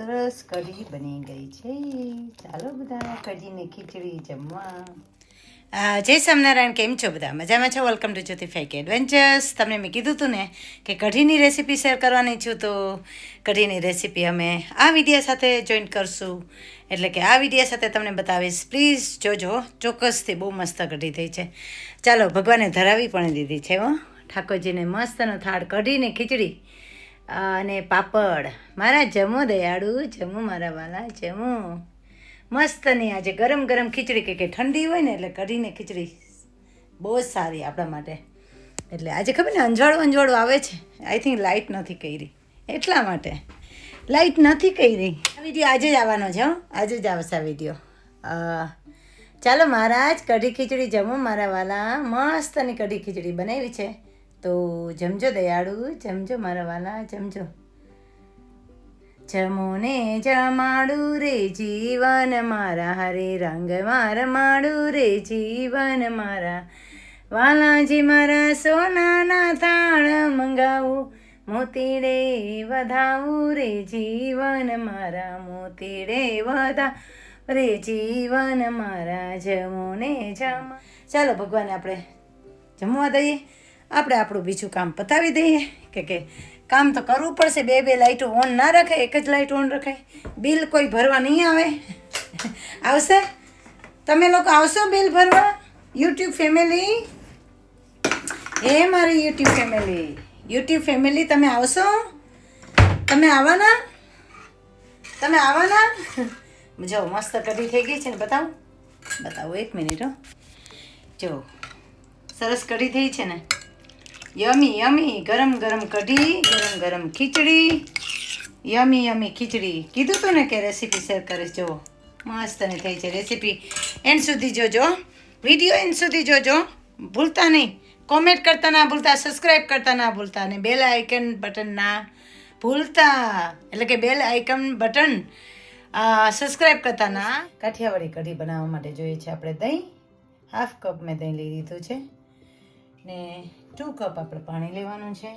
સરસ કઢી બની ગઈ છે. ચાલો બધા કઢીને ખીચડી જમવા. જય સ્વામિનારાયણ, કેમ છો બધા? મજામાં છો? Welcome to Jyoti fake adventures તમને મેં કીધું હતું ને કે કઢીની રેસીપી શેર કરવાની છું, તો કઢીની રેસીપી અમે આ વિડીયા સાથે જોઈન્ટ કરશું. એટલે કે આ વિડીયા સાથે તમને બતાવીશ. પ્લીઝ જોજો. ચોક્કસથી બહુ મસ્ત કઢી થઈ છે. ચાલો, ભગવાને ધરાવી પણ દીધી છે, હો. ઠાકોરજીને મસ્તનો થાળ કઢીને ખીચડી અને પાપડ. મારા જમો દયાળુ, જમો મારા વાલા, જમો. મસ્તની આજે ગરમ ગરમ ખીચડી, કે ઠંડી હોય ને એટલે કઢીને ખીચડી. બહુ જ સારી આપણા માટે. એટલે આજે ખબર ને, અંજવાળું અંજવાળું આવે છે. આઈ થિંક લાઇટ નથી કરી. એટલા માટે. લાઇટ નથી કરી. આ વીડિયો આજે જ આવવાનો છે આજે જ આવશે આ વીડિયો ચાલો મહારાજ, કઢી ખીચડી જમો મારા વાલા. મસ્તની કઢી ખીચડી બનાવી છે. તો જમજો દયાળુ, જમજો મારા વાલા, જમજો. જમો ને જમાડું રે જીવન મારા, હરે રંગ માર માડું રે જીવન મારા. વાલાજી મારા સોનાના તાણ મંગાવું, મોતીડે વધાવું રે જીવન મારા, મોતીડે વધા રે જીવન મારા. જમો ને જમા ચાલો ભગવાન આપણે જમવા દઈએ. આપણે આપણું બીજું કામ પતાવી દઈએ. કે કે કામ તો કરવું પડશે. બે બે લાઇટો ઓન ના રખાય એક જ લાઇટ ઓન રખાય બિલ કોઈ ભરવા નહીં આવે. આવશે? તમે લોકો આવશો બિલ ભરવા? યુટ્યુબ ફેમિલી એ મારી યુટ્યુબ ફેમિલી યુટ્યુબ ફેમિલી તમે આવશો? તમે આવવાના? તમે આવવાના? જો, મસ્ત કઢી થઈ ગઈ છે ને, બતાવો? બતાવો, એક મિનિટ હો. જો, સરસ કઢી થઈ છે ને. યમી યમી ગરમ ગરમ કઢી, ગરમ ગરમ ખીચડી. યમી યમી ખીચડી. કીધું તું ને કે રેસીપી શેર કરીશ જો મસ્તની થઈ છે રેસીપી એન્ડ સુધી જોજો. વીડિયો એન્ડ સુધી જોજો. ભૂલતા નહીં. કોમેન્ટ કરતા ના ભૂલતા સબસ્ક્રાઈબ કરતા ના ભૂલતા અને બેલ આઇકન બટન ના ભૂલતા. એટલે કે બેલ આઇકન બટન સબસ્ક્રાઈબ કરતા ના. કાઠિયાવાડી કઢી બનાવવા માટે જોઈએ છે આપણે દહીં. હાફ કપ મેં દહીં લઈ લીધું છે. ને ટુ કપ આપણે પાણી લેવાનું છે?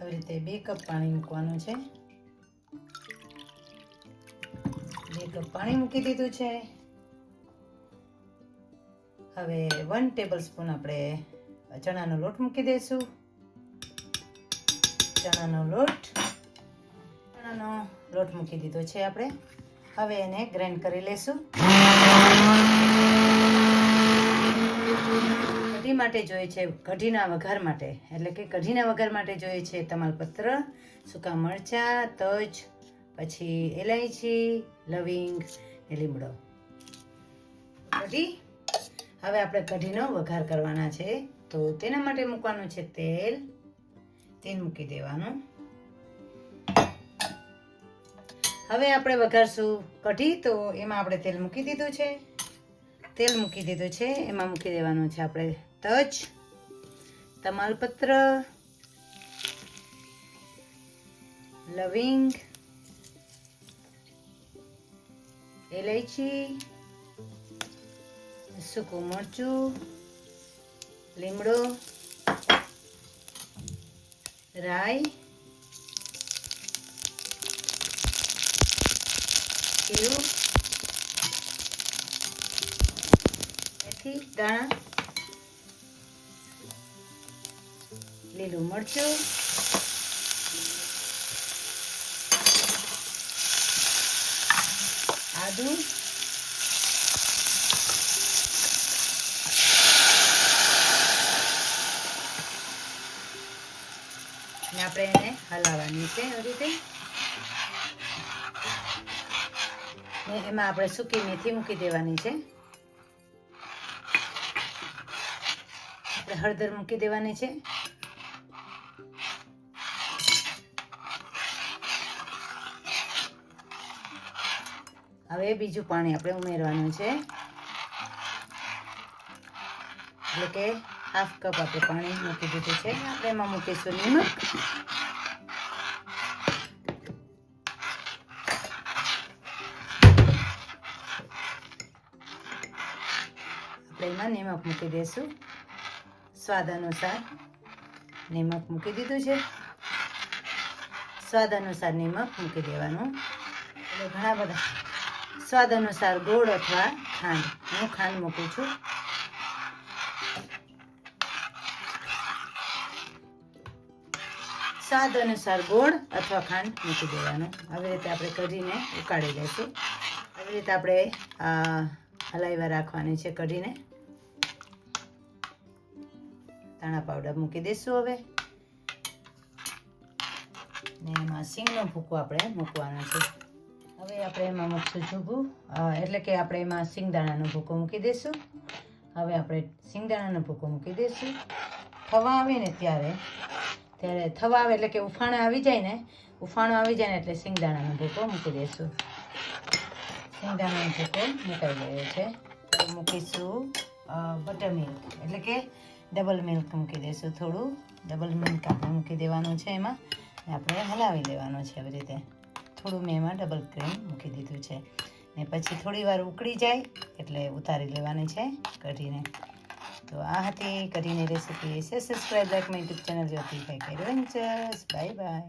આવી રીતે બે કપ પાણી મૂકવાનું છે. બે કપ પાણી મૂકી દીધું છે. હવે વન ટેબલ સ્પૂન આપણે ચણાનો લોટ મૂકી દઈશું ચણાનો લોટ. ચણાનો લોટ મૂકી દીધો છે આપણે. હવે એને ગ્રાઇન્ડ કરી લેશું કઢી માટે જોઈએ છે, કઢીના વઘાર માટે. એટલે કે કઢીના વઘાર માટે જોઈએ છે તમાલપત્ર, સૂકા મરચાં, તજ, પછી એલાયચી લવિંગ, ને લીમડો. કઢી હવે આપણે કઢીનો વઘાર કરવાના છે. તો તેના માટે મૂકવાનું છે તેલ. તેલ મૂકી દેવાનું. હવે આપણે વઘારશું કઢી. તો એમાં આપણે તેલ મૂકી દીધું છે. તેલ મૂકી દીધું છે. એમાં મૂકી દેવાનું છે આપણે તજ તમાલપત્ર લવિંગ એલાયચી સૂકું મરચું લીમડો રાઈ જીરું એથી દાણા લીલું મરચું. આદુ. આપણે એને હલાવવાની છે આવી રીતે. ને એમાં આપણે સૂકી મેથી મૂકી દેવાની છે. આપણે હળદર મૂકી દેવાની છે. હવે બીજું પાણી આપણે ઉમેરવાનું છે. એટલે કે હાફ કપ આપણે પાણી મૂકી દીધું છે. આપણે એમાં મૂકીશું નિમક. નિમક મૂકી દઈશું સ્વાદ અનુસાર નિમક મૂકી દીધું છે. સ્વાદ અનુસાર નિમક મૂકી દેવાનું. એટલે ઘણા બધા સ્વાદ અનુસાર ગોળ અથવા ખાંડ. હું ખાંડ મૂકું છું. સ્વાદ અનુસાર ગોળ અથવા ખાંડ મૂકી દેવાનું. આવી રીતે આપણે કઢીને ઉકાળી લઈશું. આવી રીતે આપણે હલાવ્યા રાખવાની છે કઢીને. ધાણા પાવડર મૂકી દઈશું હવે. ને એમાં સિંગનો ભૂકો આપણે મૂકવાનો છે. હવે આપણે એમાં મૂકશું જુગું એટલે કે આપણે એમાં સિંગદાણાનો ભૂકો મૂકી દઈશું. હવે આપણે સિંગદાણાનો ભૂકો મૂકી દઈશું. થવા આવે ને ત્યારે ત્યારે થવા આવે એટલે કે ઉફાણ આવી જાય ને, ઉફાણો આવી જાય ને એટલે સિંગદાણાનો ભૂકો મૂકી દઈશું. સિંગદાણાનો ભૂકો મૂકાઈ ગયો છે. મૂકીશું બટર મિલ્ક. એટલે કે ડબલ મિલ્ક મૂકી દઈશું થોડું. ડબલ મિલ્ક આપણે મૂકી દેવાનું છે એમાં. આપણે હલાવી દેવાનું છે આવી રીતે. થોડું મેં એમાં ડબલ ક્રીમ મૂકી દીધું છે. ને પછી થોડી વાર ઉકળી જાય એટલે ઉતારી લેવાની છે કઢીને. તો આ હતી કઢીની રેસીપી છે subscribe like my YouTube channel કઈ વેન્ચર્સ બાય બાય